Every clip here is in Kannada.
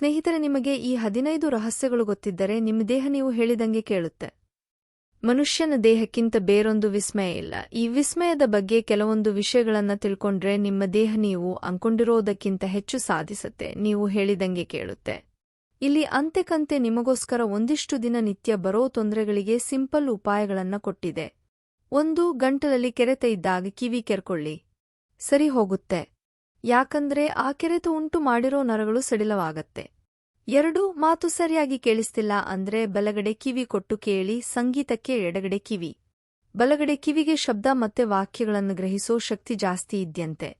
ಸ್ನೇಹಿತರೆ, ನಿಮಗೆ ಈ ಹದಿನೈದು ರಹಸ್ಯಗಳು ಗೊತ್ತಿದ್ದರೆ ನಿಮ್ಮ ದೇಹ ನೀವು ಹೇಳಿದಂಗೆ ಕೇಳುತ್ತೆ. ಮನುಷ್ಯನ ದೇಹಕ್ಕಿಂತ ಬೇರೊಂದು ವಿಸ್ಮಯ ಇಲ್ಲ. ಈ ವಿಸ್ಮಯದ ಬಗ್ಗೆ ಕೆಲವೊಂದು ವಿಷಯಗಳನ್ನು ತಿಳ್ಕೊಂಡ್ರೆ ನಿಮ್ಮ ದೇಹ ನೀವು ಅಂಕೊಂಡಿರೋದಕ್ಕಿಂತ ಹೆಚ್ಚು ಸಾಧಿಸತ್ತೆ, ನೀವು ಹೇಳಿದಂಗೆ ಕೇಳುತ್ತೆ. ಇಲ್ಲಿ ಅಂತೆಕಂತೆ ನಿಮಗೋಸ್ಕರ ಒಂದಿಷ್ಟು ದಿನ ನಿತ್ಯ ಬರೋ ತೊಂದರೆಗಳಿಗೆ ಸಿಂಪಲ್ ಉಪಾಯಗಳನ್ನು ಕೊಟ್ಟಿದೆ. ಒಂದು ಗಂಟಲಲ್ಲಿ ಕೆರೆತ ಇದ್ದಾಗ ಕಿವಿ ಕೆರ್ಕೊಳ್ಳಿ. ಸರಿ ಹೋಗುತ್ತೆ. ಯಾಕಂದ್ರೆ ಆ ಕೆರೆತು ಉಂಟು ಮಾಡಿರೋ ನರಗಳು ಸಡಿಲವಾಗತ್ತೆ. ಎರಡು, ಮಾತು ಸರಿಯಾಗಿ ಕೇಳಿಸ್ತಿಲ್ಲ ಅಂದ್ರೆ ಬಲಗಡೆ ಕಿವಿ ಕೊಟ್ಟು ಕೇಳಿ ಸಂಗೀತಕ್ಕೆ ಎಡಗಡೆ ಕಿವಿ. ಬಲಗಡೆ ಕಿವಿಗೆ ಶಬ್ದ ಮತ್ತೆ ವಾಕ್ಯಗಳನ್ನು ಗ್ರಹಿಸೋ ಶಕ್ತಿ ಜಾಸ್ತಿ ಇದ್ಯಂತೆ.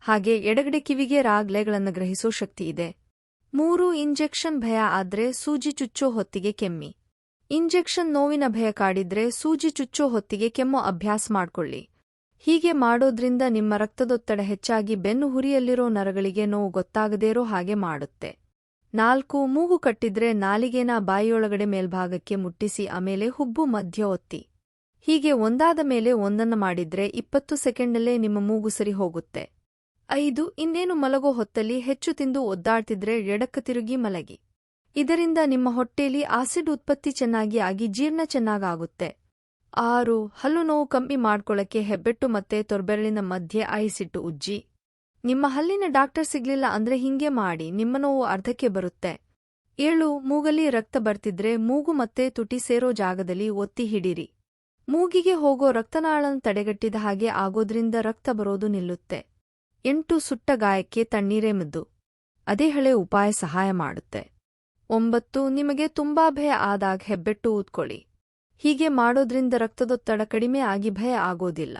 ಹಾಗೆ ಎಡಗಡೆ ಕಿವಿಗೆ ರಾಗ್ಲೆಗಳನ್ನು ಗ್ರಹಿಸೋ ಶಕ್ತಿ ಇದೆ. ಮೂರು, ಇಂಜೆಕ್ಷನ್ ಭಯ ಆದ್ರೆ ಸೂಜಿ ಚುಚ್ಚೋ ಹೊತ್ತಿಗೆ ಕೆಮ್ಮಿ. ಇಂಜೆಕ್ಷನ್ ನೋವಿನ ಭಯ ಕಾಡಿದ್ರೆ ಸೂಜಿ ಚುಚ್ಚೋ ಹೊತ್ತಿಗೆ ಕೆಮ್ಮೋ ಅಭ್ಯಾಸ ಮಾಡ್ಕೊಳ್ಳಿ. ಹೀಗೆ ಮಾಡೋದ್ರಿಂದ ನಿಮ್ಮ ರಕ್ತದೊತ್ತಡ ಹೆಚ್ಚಾಗಿ ಬೆನ್ನು ಹುರಿಯಲ್ಲಿರೋ ನರಗಳಿಗೆ ನೋವು ಗೊತ್ತಾಗದೇರೋ ಹಾಗೆ ಮಾಡುತ್ತೆ. ನಾಲ್ಕು, ಮೂಗು ಕಟ್ಟಿದ್ರೆ ನಾಲಿಗೆನ ಬಾಯಿಯೊಳಗಡೆ ಮೇಲ್ಭಾಗಕ್ಕೆ ಮುಟ್ಟಿಸಿ, ಆಮೇಲೆ ಹುಬ್ಬು ಮಧ್ಯ ಒತ್ತಿ. ಹೀಗೆ ಒಂದಾದ ಮೇಲೆ ಒಂದನ್ನ ಮಾಡಿದ್ರೆ ಇಪ್ಪತ್ತು ಸೆಕೆಂಡಲ್ಲೇ ನಿಮ್ಮ ಮೂಗು ಸರಿ ಹೋಗುತ್ತೆ. ಐದು, ಇನ್ನೇನು ಮಲಗೋ ಹೊತ್ತಲ್ಲಿ ಹೆಚ್ಚು ತಿಂದು ಒದ್ದಾಡ್ತಿದ್ರೆ ಎಡಕ್ಕ ತಿರುಗಿ ಮಲಗಿ. ಇದರಿಂದ ನಿಮ್ಮ ಹೊಟ್ಟೆಲಿ ಆಸಿಡ್ ಉತ್ಪತ್ತಿ ಚೆನ್ನಾಗಿ ಆಗಿ ಜೀರ್ಣ ಚೆನ್ನಾಗಾಗುತ್ತೆ. ಆರು, ಹಲ್ಲು ನೋವು ಕಮ್ಮಿ ಮಾಡ್ಕೊಳ್ಳಕ್ಕೆ ಹೆಬ್ಬೆಟ್ಟು ಮತ್ತೆ ತೊರ್ಬೆರಳಿನ ಮಧ್ಯೆ ಐಸಿಟ್ಟು ಉಜ್ಜಿ. ನಿಮ್ಮ ಹಲ್ಲಿನ ಡಾಕ್ಟರ್ ಸಿಗ್ಲಿಲ್ಲ ಅಂದ್ರೆ ಹಿಂಗೆ ಮಾಡಿ, ನಿಮ್ಮ ನೋವು ಅರ್ಧಕ್ಕೆ ಬರುತ್ತೆ. ಏಳು ಮೂಗಲಿ ರಕ್ತ ಬರ್ತಿದ್ರೆ ಮೂಗು ಮತ್ತೆ ತುಟಿ ಸೇರೋ ಜಾಗದಲ್ಲಿ ಒತ್ತಿ ಹಿಡಿರಿ. ಮೂಗಿಗೆ ಹೋಗೋ ರಕ್ತನಾಳನ ತಡೆಗಟ್ಟಿದ ಹಾಗೆ ಆಗೋದ್ರಿಂದ ರಕ್ತ ಬರೋದು ನಿಲ್ಲುತ್ತೆ. ಎಂಟು, ಸುಟ್ಟ ಗಾಯಕ್ಕೆ ತಣ್ಣೀರೇ ಮದ್ದು. ಅದೇ ಹಳೆ ಉಪಾಯ ಸಹಾಯ ಮಾಡುತ್ತೆ. ಒಂಬತ್ತು, ನಿಮಗೆ ತುಂಬಾ ಭಯ ಆದಾಗ ಹೆಬ್ಬೆಟ್ಟು ಊದ್ಕೊಳ್ಳಿ. ಹೀಗೆ ಮಾಡೋದ್ರಿಂದ ರಕ್ತದೊತ್ತಡ ಕಡಿಮೆ ಆಗಿ ಭಯ ಆಗೋದಿಲ್ಲ.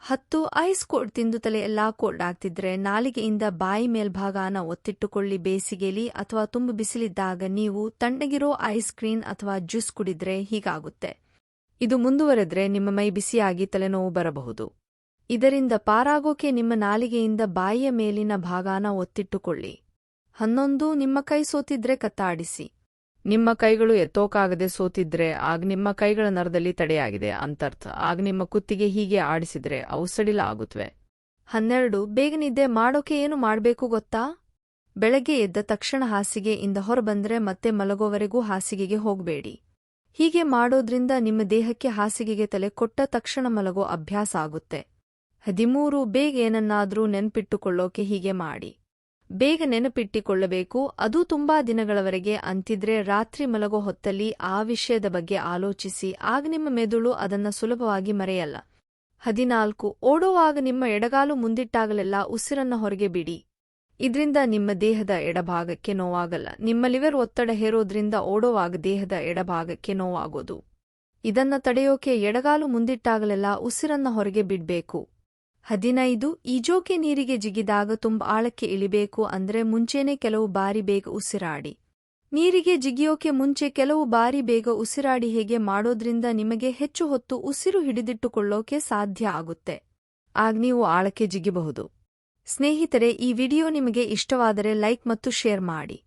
ಹತ್ತು, ಐಸ್ ಕೋಲ್ಡ್ ತಿಂದು ತಲೆ ಎಲ್ಲಾ ಕೋಲ್ಡ್ ಆಗ್ತಿದ್ರೆ ನಾಲಿಗೆಯಿಂದ ಬಾಯಿ ಮೇಲ್ಭಾಗನ ಒತ್ತಿಟ್ಟುಕೊಳ್ಳಿ ಬೇಸಿಗೆಲಿ ಅಥವಾ ತುಂಬ ಬಿಸಿಲಿದ್ದಾಗ ನೀವು ತಣ್ಣಗಿರೋ ಐಸ್ ಕ್ರೀಮ್ ಅಥವಾ ಜ್ಯೂಸ್ ಕುಡಿದ್ರೆ ಹೀಗಾಗುತ್ತೆ. ಇದು ಮುಂದುವರೆದ್ರೆ ನಿಮ್ಮ ಮೈ ಬಿಸಿಯಾಗಿ ತಲೆನೋವು ಬರಬಹುದು. ಇದರಿಂದ ಪಾರಾಗೋಕೆ ನಿಮ್ಮ ನಾಲಿಗೆಯಿಂದ ಬಾಯಿಯ ಮೇಲಿನ ಭಾಗಾನ ಒತ್ತಿಟ್ಟುಕೊಳ್ಳಿ. ಹನ್ನೊಂದು, ನಿಮ್ಮ ಕೈ ಸೋತಿದ್ರೆ ಕತ್ತಾಡಿಸಿ. ನಿಮ್ಮ ಕೈಗಳು ಎತ್ತೋಕಾಗದೆ ಸೋತಿದ್ರೆ ಆಗ ನಿಮ್ಮ ಕೈಗಳ ನರದಲ್ಲಿ ತಡೆಯಾಗಿದೆ ಅಂತರ್ಥ. ಆಗ ನಿಮ್ಮ ಕುತ್ತಿಗೆ ಹೀಗೆ ಆಡಿಸಿದ್ರೆ ಅವು ಸಡಿಲ ಆಗುತ್ತವೆ ಹನ್ನೆರಡು, ಬೇಗ ನಿದ್ದೆ ಮಾಡೋಕೆ ಏನು ಮಾಡಬೇಕು ಗೊತ್ತಾ? ಬೆಳಗ್ಗೆ ಎದ್ದ ತಕ್ಷಣ ಹಾಸಿಗೆಯಿಂದ ಹೊರಬಂದ್ರೆ ಮತ್ತೆ ಮಲಗೋವರೆಗೂ ಹಾಸಿಗೆಗೆ ಹೋಗಬೇಡಿ. ಹೀಗೆ ಮಾಡೋದ್ರಿಂದ ನಿಮ್ಮ ದೇಹಕ್ಕೆ ಹಾಸಿಗೆಗೆ ತಲೆ ಕೊಟ್ಟ ತಕ್ಷಣ ಮಲಗೋ ಅಭ್ಯಾಸ ಆಗುತ್ತೆ. ಹದಿಮೂರು, ಬೇಗ ಏನನ್ನಾದರೂ ನೆನ್ಪಿಟ್ಟುಕೊಳ್ಳೋಕೆ ಹೀಗೆ ಮಾಡಿ. ಬೇಗ ನೆನಪಿಟ್ಟಿಕೊಳ್ಳಬೇಕು. ಅದು ತುಂಬಾ ದಿನಗಳವರೆಗೆ ಅಂತಿದ್ರೆ ರಾತ್ರಿ ಮಲಗೋ ಹೊತ್ತಲ್ಲಿ ಆ ವಿಷಯದ ಬಗ್ಗೆ ಆಲೋಚಿಸಿ, ಆಗ ನಿಮ್ಮ ಮೆದುಳು ಅದನ್ನ ಸುಲಭವಾಗಿ ಮರೆಯಲ್ಲ. ಹದಿನಾಲ್ಕು, ಓಡುವಾಗ ನಿಮ್ಮ ಎಡಗಾಲು ಮುಂದಿಟ್ಟಾಗಲೆಲ್ಲ ಉಸಿರನ್ನ ಹೊರಗೆ ಬಿಡಿ. ಇದ್ರಿಂದ ನಿಮ್ಮ ದೇಹದ ಎಡಭಾಗಕ್ಕೆ ನೋವಾಗಲ್ಲ. ನಿಮ್ಮ ಲಿವರ್ ಒತ್ತಡ ಹೇರೋದ್ರಿಂದ ಓಡುವಾಗ ದೇಹದ ಎಡಭಾಗಕ್ಕೆ ನೋವಾಗೋದು. ಇದನ್ನ ತಡೆಯೋಕೆ ಎಡಗಾಲು ಮುಂದಿಟ್ಟಾಗಲೆಲ್ಲ ಉಸಿರನ್ನ ಹೊರಗೆ ಬಿಡ್ಬೇಕು. ಹದಿನೈದು ಈಜೋಕೆ ನೀರಿಗೆ ಜಿಗಿದಾಗ ತುಂಬ ಆಳಕ್ಕೆ ಇಳಿಬೇಕು ಅಂದ್ರೆ ಮುಂಚೆನೆ ಕೆಲವು ಬಾರಿ ಬೇಗ ಉಸಿರಾಡಿ. ನೀರಿಗೆ ಜಿಗಿಯೋಕೆ ಮುಂಚೆ ಕೆಲವು ಬಾರಿ ಬೇಗ ಉಸಿರಾಡಿ ಹೇಗೆ ಮಾಡೋದ್ರಿಂದ ನಿಮಗೆ ಹೆಚ್ಚು ಹೊತ್ತು ಉಸಿರು ಹಿಡಿದಿಟ್ಟುಕೊಳ್ಳೋಕೆ ಸಾಧ್ಯ ಆಗುತ್ತೆ. ಆಗ ನೀವು ಆಳಕ್ಕೆ ಜಿಗಿಬಹುದು. ಸ್ನೇಹಿತರೆ, ಈ ವಿಡಿಯೋ ನಿಮಗೆ ಇಷ್ಟವಾದರೆ ಲೈಕ್ ಮತ್ತು ಶೇರ್ ಮಾಡಿ.